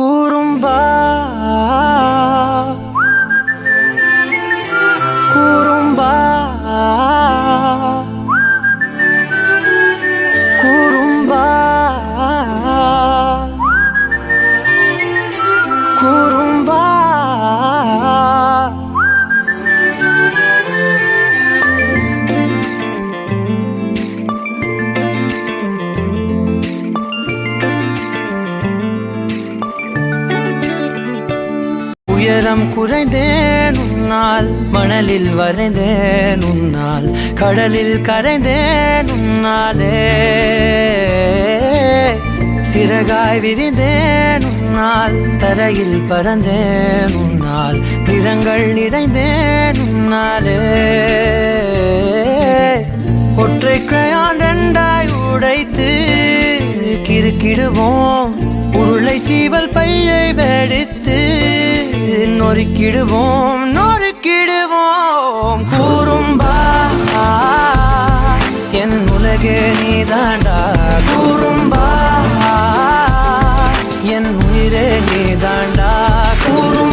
구름바 구름바 구름바 구름바 உயரம் குறைந்தேன் உன்னால் மணலில் வரைந்தேன் உன்னால் கடலில் கரைந்தேன் உன்னாலே. சிறகாய் விரிந்தேன் உன்னால் தரையில் பறந்தேன் உன்னால் நிறங்கள் நிறைந்தேன் உன்னாலே. ஒற்றை கிரையான் ரெண்டாய் உடைத்து கிறுக்கிடுவோம் உருளை சீவல் பையை வெடித்து நொறுக்கிடுவோம் நொறுக்கிடுவோம். கூறும்பா என் உலகே நீதாண்டா. கூறும்பா என் உயிரே நீதாண்டா. கூறும்